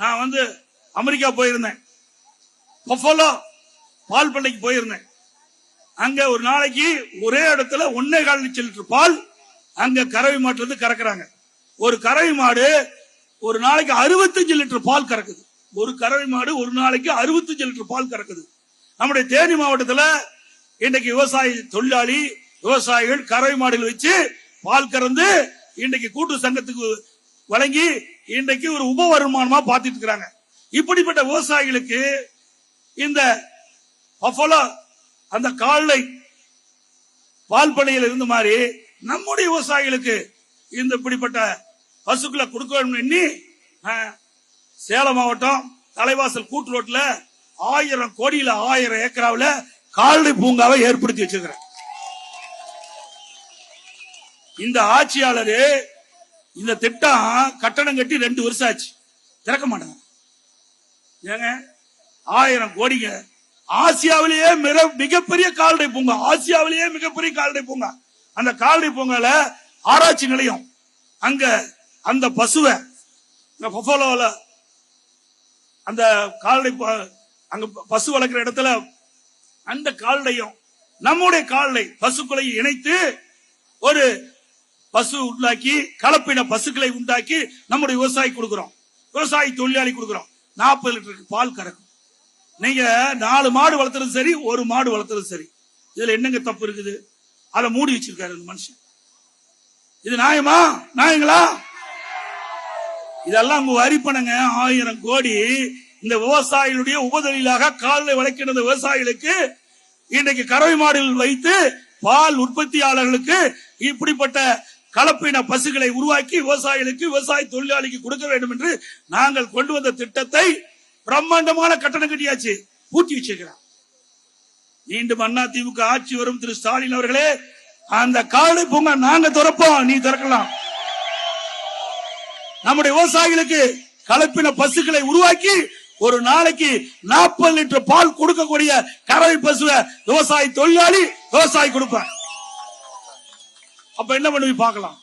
நான் வந்து அமெரிக்கா போயிருந்தேன். பஃபலோ பால் பண்ணைக்கு போயிருந்தேன். அங்க ஒரு நாளைக்கு ஒரே இடத்துல ஒன்னே கால் லட்சம் லிட்டர் பால் அங்க கறவை மாட்டுறது கறக்குறாங்க. ஒரு கறவை மாடு ஒரு நாளைக்கு அறுபத்தஞ்சு லிட்டர் பால் கறக்குது. ஒரு கறவை மாடு ஒரு நாளைக்கு அறுபத்தஞ்சு லிட்டர் பால் கறக்குது. நம்முடைய தேனி மாவட்டத்துல இன்றைக்கு விவசாய தொழிலாளி விவசாயிகள் கறவை மாடுகள் வச்சு பால் கறந்து இன்றைக்கு கூட்டு சங்கத்துக்கு வழங்கி இன்றைக்கு ஒரு உப வருமானமா பார்த்துட்டு இருக்கிறாங்க இப்படிப்பட்ட விவசாயிகளுக்கு இந்த பஃபலோ அந்த கால்நடை பால் பணியில் இருந்த மாதிரி நம்முடைய விவசாயிகளுக்கு இந்த இப்படிப்பட்ட பசுக்களை கொடுக்க வேண்டும் எண்ணி ஆஹ், சேலம் மாவட்டம் தலைவாசல் கூட்டு ரோட்ல ஆயிரம் கோடியில ஆயிரம் ஏக்கராவுல கால்நடை பூங்காவை ஏற்படுத்தி வச்சிருக்கிறேன். இந்த ஆட்சியாளரு இந்த திட்டம் கட்டணம் கட்டி ரெண்டு வருஷம் ஆச்சு. திறக்க மாட்டாங்க. ஏங்க ஆயிரம் கோடிங்க. ஆசியாவிலேயே மிக- மிகப்பெரிய கால்நடை பூங்கா ஆசியாவிலேயே மிகப்பெரிய கால்நடை பூங்கா. அந்த கால்நடை பூங்கால ஆராய்ச்சி நிலையம். அங்க அந்த பசுவை இந்த அந்த கால்நடை அங்க பசு வளர்க்கிற இடத்துல அந்த கால்நடையும் நம்முடைய கால்நடை பசுக்களை இணைத்து ஒரு பசு உண்டாக்கி கலப்பின பசுக்களை உண்டாக்கி நம்முடைய விவசாயி கொடுக்கிறோம். விவசாயி தொழிலாளி கொடுக்கிறோம். நாற்பது லிட்டருக்கு பால் கறக்கும். நீங்க நாலு மாடு வளர்த்துறது சரி ஒரு மாடு வளர்த்துறது சரி. இதுல என்னங்க தப்பு இருக்குது? அதை மூடி வச்சிருக்காரு இந்த மனுஷன். இது நியாயமா? நியாயங்களா? இதெல்லாம் உங்க வரி பணங்க. ஆயிரம் கோடி இந்த விவசாயிகளுடைய உபதொழிலாக கால்நடை வளர்க்கின்ற விவசாயிகளுக்கு இன்றைக்கு கறவை மாடுகள் வைத்து பால் உற்பத்தியாளர்களுக்கு இப்படிப்பட்ட கலப்பின பசுகளை உருவாக்கி விவசாயிகளுக்கு விவசாய தொழிலாளிக்கு கொடுக்க வேண்டும் என்று நாங்கள் கொண்டு வந்த திட்டத்தை பிரம்மாண்டமான கட்டணம் கட்டியாச்சு. பூட்டி வச்சிருக்கிறார் மீண்டும் அண்ணா திமுக ஆட்சி வரும் திரு ஸ்டாலின் அவர்களே அந்த காலை பூங்கா நாங்க திறப்போம் நீ திறக்கலாம். நம்முடைய விவசாயிகளுக்கு கலப்பின பசுக்களை உருவாக்கி ஒரு நாளைக்கு நாற்பது லிட்டர் பால் கொடுக்கக்கூடிய கறவை பசுவை விவசாயி தொழிலாளி விவசாயி கொடுப்பேன் அப்ப என்ன பண்ணுவீங்க பார்க்கலாம்.